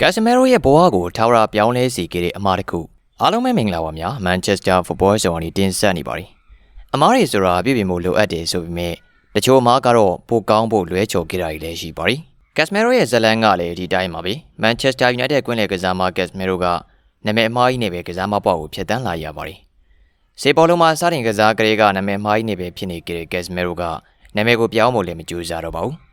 ကက်စမီရိုရဲ့ဘဝကိုထာဝရပြောင်းလဲစေခဲ့တဲ့အမှားတစ်ခုအားလုံးပဲမင်္ဂလာပါများမန်ချက်စတာဖုတ်ဘောဆော်အနေတင်ဆက်နေပါတယ်အမားတွေဆိုတာပြည့်ပြည့်မို့လိုအပ်တယ်ဆိုပေမဲ့တချို့အမားကတော့ပိုကောင်းဖို့လွဲချော်ခဲ့တာတွေလည်းရှိပါတယ်ကက်စမီရိုရဲ့ဇလန်ကလည်းဒီတိုင်းပါပဲမန်ချက်စတာယူနိုက်တက်ကွင်းလေကစားမကက်စမီရိုကနာမည်အမှားကြီးနဲ့ပဲကစားမပွားကိုဖျက်ဆီးလာရပါတယ်စေပေါ်လုံးမှာစတင်ကစားကလေးကနာမည်အမှားကြီးနဲ့ပဲဖြစ်နေကြတဲ့ကက်စမီရိုကနာမည်ကိုပြောင်းဖို့လည်းမကြိုးစားတော့ပါဘူး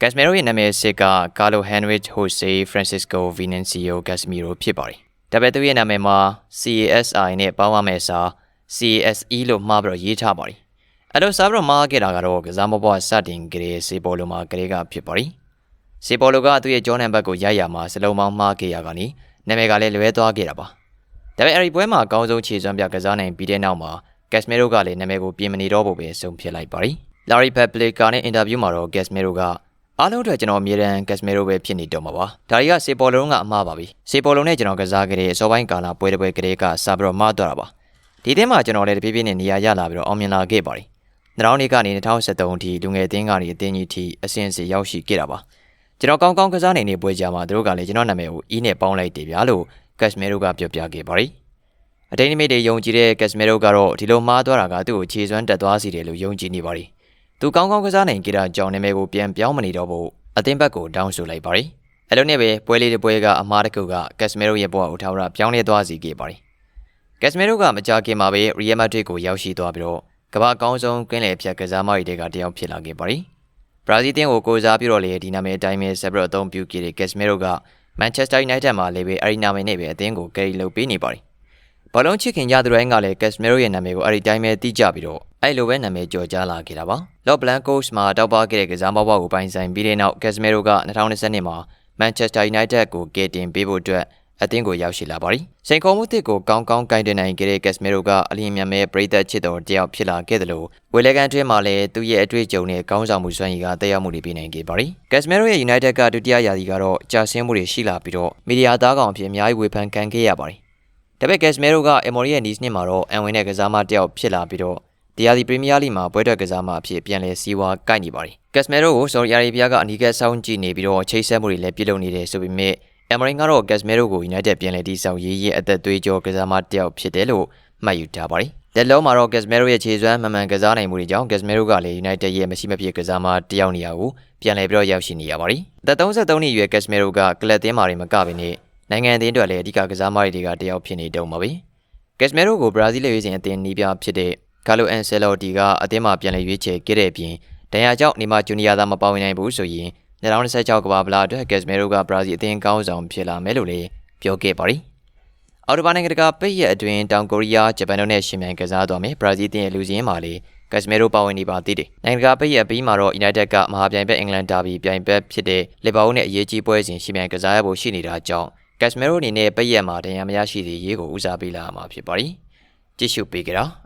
ကက်စမီရိုရဲ့နာမည်စစ်ကကာလိုဟန်ရစ်ဟိုဆေဖရန်စစ်ကိုဗီနန်စီယိုကက်စမီရိုဖြစ်ပါတယ်။ဒါပေမဲ့သူရဲ့နာမည်မှာ CASI နဲ့ပေါင်းရမယ့်အစား CSE လို့မှားပြီးတော့ရေးထားပါတယ်။အဲ့လိုစားပြီးတော့မှားခဲ့တာကတော့ကစားမပေါ်စတင်ကြတဲ့စေပေါ်လိုမှာကလေးကဖြစ်ပါတယ်။စေပေါ်လိုကသူ့ရဲ့ဂျောနန်ဘတ်ကိုရိုက်ရမှာစလုံးပေါင်းမှားခဲ့ရကနေနာမည်ကလည်းလွဲသွားခဲ့တာပါ။ဒါပေမဲ့အဲ့ဒီပွဲမှာအကောင်းဆုံးခြေစွမ်းပြကစားနိုင်ပြီးတဲ့နောက်မှာကက်စမီရိုကလည်းနာမည်ကိုပြင်မနေတော့ဘူးပဲဆုံးဖြတ်လိုက်ပါတယ်။ Larry Paplica နဲ့အင်တာဗျူးမှာတော့ကက်စမီရိုက အားလုံးအတွက်ကျွန်တော်အမြဲတမ်းကက်စမီရိုပဲဖြစ်နေတော့မှာပါ။ဒါတွေကစေပေါ်လုံးကအမှားပါပြီ။စေပေါ်လုံးနဲ့ကျွန်တော်ကစားခဲ့တဲ့အစောပိုင်းကာလပွဲတစ်ပွဲကလေးကစပြီးတော့မှားသွားတာပါ။ဒီသင်းမှာကျွန်တော်လည်းတပြေးပြေးနဲ့နေရာရလာပြီးတော့အောင်မြင်လာခဲ့ပါတယ်။နောက်နေ့ကနေ2023အထိလူငယ်အသင်းကနေအသင်းကြီးထိအဆင့်စီရောက်ရှိခဲ့တာပါ။ကျွန်တော်ကောင်းကောင်းကစားနိုင်နေပွဲကြမှာသူတို့ကလည်းကျွန်တော်နာမည်ကိုအီးနဲ့ပေါင်းလိုက်တယ်ဗျာလို့ကက်စမီရိုကပြောပြခဲ့ပါတယ်။အတိတ်နိမိတ်တွေယုံကြည်တဲ့ကက်စမီရိုကတော့ဒီလိုမှားသွားတာကသူ့ကိုခြေစွမ်းတက်သွားစေတယ်လို့ယုံကြည်နေပါတယ်။ သူကောင်းကောင်းကစားနိုင်ကြတာကြောင့်နာမည်ကိုပြန်ပြောင်းမနေတော့ဘူးအသင်းဘက်ကိုတောင်းဆိုလိုက်ပါတယ်။အဲလိုနဲ့ပဲပွဲလေးတစ်ပွဲကအမားတစ်ခုကကက်စမီရိုရဲ့ဘဝကိုထားဝရပြောင်းလဲသွားစေခဲ့ပါတယ်။ကက်စမီရိုကမကြာခင်မှာပဲရီယယ်မက်ဒရစ်ကိုရောက်ရှိသွားပြီးတော့ကမ္ဘာအကောင်းဆုံးကင်းလယ်ဖြတ်ကစားမတွေတဲကတယောက်ဖြစ်လာခဲ့ပါတယ်။ဘရာဇီးတင်းကိုကိုစားပြီးတော့လေဒီနာမည်အတိုင်းပဲဆက်ပြီးတော့အသုံးပြုခဲ့တဲ့ကက်စမီရိုကမန်ချက်စတာယူနိုက်တက်မှာလည်းပဲအဲဒီနာမည်နဲ့ပဲအသင်းကိုကယ်ရီလုပ်ပေးနေပါတယ်။ဘောလုံးချစ်ခင်ကြသူတိုင်းကလည်းကက်စမီရိုရဲ့နာမည်ကိုအဲဒီတိုင်းပဲသိကြပြီးတော့ အဲ့လိုပဲနာမည်ကျော်ကြားလာခဲ့တာပါ။လော့ဘလန်ကို့စ်မှာတောက်ပခဲ့တဲ့ကစားမဘွားကိုပိုင်ဆိုင်ပြီးတဲ့နောက်ကက်စမီရိုက2020နှစ်မှာမန်ချက်စတာယူနိုက်တက်ကိုကယ်တင်ပေးဖို့အတွက်အသင်းကိုရောက်ရှိလာပါပြီ။စိန်ခေါ်မှုတစ်ကိုကောင်းကောင်းကင်တင်နိုင်ခဲ့တဲ့ကက်စမီရိုကအလင်းမြန်မဲ့ပရိသတ်ချစ်တော်တယောက်ဖြစ်လာခဲ့တယ်လို့ဝေလကန်ထွေးမှာလည်းသူ့ရဲ့အတွေ့အကြုံနဲ့ကောင်းဆောင်မှုစွမ်းရည်ကတက်ရောက်မှုတွေပေးနိုင်ခဲ့ပါပြီ။ကက်စမီရိုရဲ့ United ကဒုတိယရာသီကတော့ကြာဆင်းမှုတွေရှိလာပြီးတော့မီဒီယာသားကောင်အဖြစ်အများကြီးဝေဖန်ခံခဲ့ရပါတယ်။ဒါပေမဲ့ကက်စမီရိုကအက်မော်ရီရဲ့နီးစ်နှစ်မှာတော့အန်ဝင်တဲ့ကစားမတယောက်ဖြစ်လာပြီးတော့ တရားဒီပရီးမီးယားလိမှာပွဲထွက်ကစားမအဖြစ်ပြန်လည်စီးပွားကိုက်နေပါတယ်။ကက်စမီရိုကိုဆော်ဒီအာရေဗျကအနီးကပ်စောင့်ကြည့်နေပြီးတော့ချိတ်ဆက်မှုတွေလည်းပြုလုပ်နေတယ်ဆိုပေမဲ့အမရင်ကတော့ကက်စမီရိုကို United ပြန်လည်တည်ဆောက်ရေးရဲ့အသက်သွေးကြောကစားမတယောက်ဖြစ်တယ်လို့မှတ်ယူထားပါတယ်။လက်လုံးမှာတော့ကက်စမီရိုရဲ့ခြေစွမ်းမှန်မှန်ကစားနိုင်မှုတွေကြောင့်ကက်စမီရိုကလည်း United ရဲ့မရှိမဖြစ်ကစားမတယောက်နေရာကိုပြန်လည်ပြီးတော့ရောက်ရှိနေရပါတယ်။အသက်33နှစ်အရွယ်ကက်စမီရိုကကလပ်သင်းမာတွေမကဘဲနဲ့နိုင်ငံအသင်းအတွက်လည်းအဓိကကစားမတွေကတယောက်ဖြစ်နေတုံပါပဲ။ကက်စမီရိုကိုဘရာဇီးလေရွေးစင်အသင်းနီးပြဖြစ်တဲ့ ကာလိုအန်ဆယ်လိုတီကအသင်းမှာပြန်လည်ရွေးချယ်ခဲ့တဲ့အပြင်ဒဏ်ရာကြောင့်နေမာဂျူနီယာသာမပါဝင်နိုင်ဘူးဆိုရင်2026ကမ္ဘာဗလာအတွက်ကက်စမီရိုကဘရာဇီးအသင်းကောင်းဆောင်ဖြစ်လာမယ်လို့လည်းပြောခဲ့ပါတယ်။အော်တိုဘာနိုင်ငံတကာပိတ်ရက်အတွင်းတောင်ကိုရီးယားဂျပန်တို့နဲ့ရှင်မြန်ကစားသွားမယ်ဘရာဇီးအသင်းရဲ့လူစင်းမှာလည်းကက်စမီရိုပါဝင်နေပါသေးတယ်။နိုင်ငံတကာပိတ်ရက်ပြီးမှာတော့ United ကမဟာပြိုင်ဘက်အင်္ဂလန်ဒါဘီပြိုင်ဘက်ဖြစ်တဲ့လီဗာပူးနဲ့အရေးကြီးပွဲစဉ်ရှင်မြန်ကစားရဖို့ရှိနေတာကြောင့်ကက်စမီရိုအနေနဲ့ပိတ်ရက်မှာတရားမရရှိသေးရေးကိုဦးစားပေးလာမှာဖြစ်ပါတယ်။ကြည့်ရှုပေးကြတာ